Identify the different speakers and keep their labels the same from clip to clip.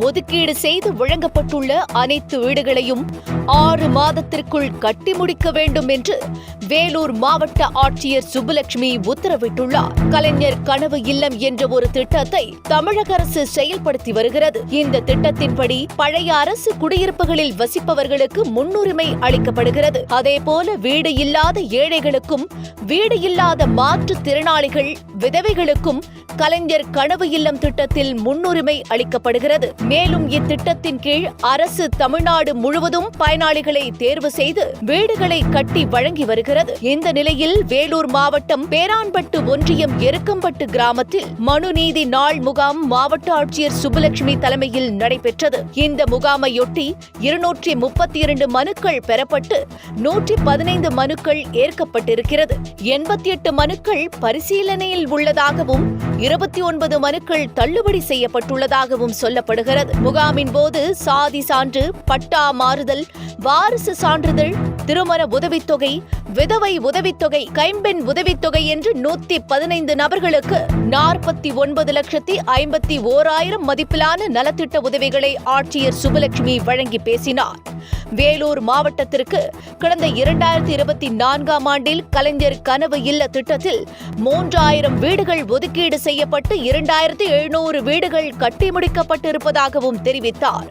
Speaker 1: ஒதுக்கீடு செய்து வழங்கப்பட்டுள்ள அனைத்து வீடுகளையும் ஆறு மாதத்திற்குள் கட்டி முடிக்க வேண்டும் என்று வேலூர் மாவட்ட ஆட்சியர் சுப்புலட்சுமி உத்தரவிட்டுள்ளார். கலைஞர் கனவு இல்லம் என்ற ஒரு திட்டத்தை தமிழக அரசு செயல்படுத்தி வருகிறது. இந்த திட்டத்தின்படி பழைய அரசு குடியிருப்புகளில் வசிப்பவர்களுக்கு முன்னுரிமை அளிக்கப்படுகிறது. அதேபோல வீடு இல்லாத ஏழைகளுக்கும் வீடு இல்லாத மாற்றுத்திறனாளிகள் விதவைகளுக்கும் கலைஞர் கனவு இல்லம் திட்டத்தில் முன்னுரிமை அளிக்கப்படுகிறது. மேலும் இத்திட்டத்தின் கீழ் அரசு தமிழ்நாடு முழுவதும் பயனாளிகளை தேர்வு செய்து வீடுகளை கட்டி வழங்கி வருகிறது. இந்த நிலையில் வேலூர் மாவட்டம் பேரான்பட்டு ஒன்றியம் எருக்கம்பட்டு கிராமத்தில் மனுநீதி நாள் முகாம் மாவட்ட ஆட்சியர் சுப்புலட்சுமி தலைமையில் நடைபெற்றது. இந்த முகாமையொட்டி இருநூற்றி முப்பத்தி இரண்டு மனுக்கள் பெறப்பட்டு நூற்றி பதினைந்து மனுக்கள் ஏற்கப்பட்டிருக்கிறது. எண்பத்தி எட்டு மனுக்கள் பரிசீலனையில் உள்ளதாகவும் இருபத்தி ஒன்பது மனுக்கள் தள்ளுபடி செய்யப்பட்டுள்ளதாகவும் சொல்லப்படுகிறது. முகாமின் போது சாதி சான்று பட்டா மாறுதல் வாரிசு சான்றிதழ் திருமண உதவித்தொகை விதவை உதவித்தொகை கைம்பெண் உதவித்தொகை என்று நூத்தி பதினைந்து நபர்களுக்கு நாற்பத்தி ஒன்பது லட்சத்தி ஐம்பத்தி ஓராயிரம் மதிப்பிலான நலத்திட்ட உதவிகளை ஆட்சியர் சுபலட்சுமி வழங்கி பேசினார். வேலூர் மாவட்டத்திற்கு கடந்த இரண்டாயிரத்தி இருபத்தி நான்காம் ஆண்டில் கலைஞர் கனவு இல்ல திட்டத்தில் மூன்றாயிரம் வீடுகள் ஒதுக்கீடு செய்யப்பட்டு இரண்டாயிரத்தி எழுநூறு வீடுகள் கட்டி முடிக்கப்பட்டிருப்பதாகவும் தெரிவித்தார்.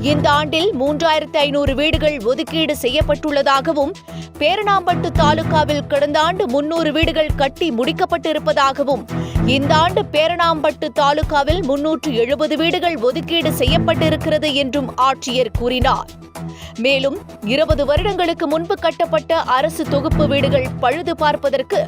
Speaker 1: இந்த ஆண்டில் மூன்றாயிரத்தி ஐநூறு வீடுகள் ஒதுக்கீடு செய்யப்பட்டுள்ளதாகவும் பேரணாம்பட்டு தாலுகாவில் கடந்த ஆண்டு முன்னூறு வீடுகள் கட்டி முடிக்கப்பட்டிருப்பதாகவும் இந்த ஆண்டு பேரணாம்பட்டு தாலுகாவில் முன்னூற்று எழுபது வீடுகள் ஒதுக்கீடு செய்யப்பட்டிருக்கிறது என்றும் ஆட்சியர் கூறினார். மேலும் இருபது வருடங்களுக்கு முன்பு கட்டப்பட்ட அரசு தொகுப்பு வீடுகள் பழுது பார்ப்பதற்கு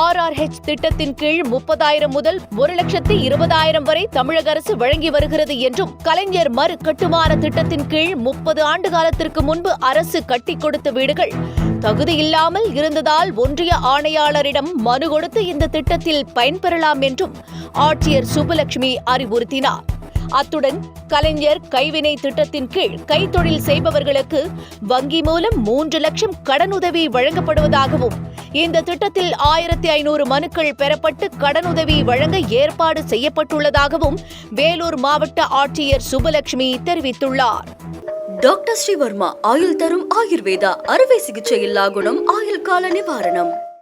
Speaker 1: ஆர்ஆர்ஹெச் திட்டத்தின் கீழ் முப்பதாயிரம் முதல் ஒரு லட்சத்தி இருபதாயிரம் வரை தமிழக அரசு வழங்கி வருகிறது என்றும் கலைஞர் மறு கட்டுமான திட்டத்தின் கீழ் முப்பது ஆண்டு காலத்திற்கு முன்பு அரசு கட்டி கொடுத்த வீடுகள் தகுதியில்லாமல் இருந்ததால் ஒன்றிய ஆணையாளரிடம் மனு கொடுத்து இந்த திட்டத்தில் பயன்பெறலாம் என்றும் ஆட்சியர் சுப்புலட்சுமி அறிவுறுத்தினார். அத்துடன் கலைஞர் கைவினை திட்டத்தின் கீழ் கைத்தொழில் செய்பவர்களுக்கு வங்கி மூலம் மூன்று லட்சம் கடனுதவி வழங்கப்படுவதாகவும் இந்த திட்டத்தில் ஆயிரத்தி ஐநூறு மனுக்கள் பெறப்பட்டு கடனுதவி வழங்க ஏற்பாடு செய்யப்பட்டுள்ளதாகவும் வேலூர் மாவட்ட ஆட்சியர் சுபலட்சுமி தெரிவித்துள்ளார்.
Speaker 2: டாக்டர் ஸ்ரீவர்மா ஆயுள் தரும் ஆயுர்வேதா அறுவை சிகிச்சையில்லா குணம் ஆயுள் கால நிவாரணம்.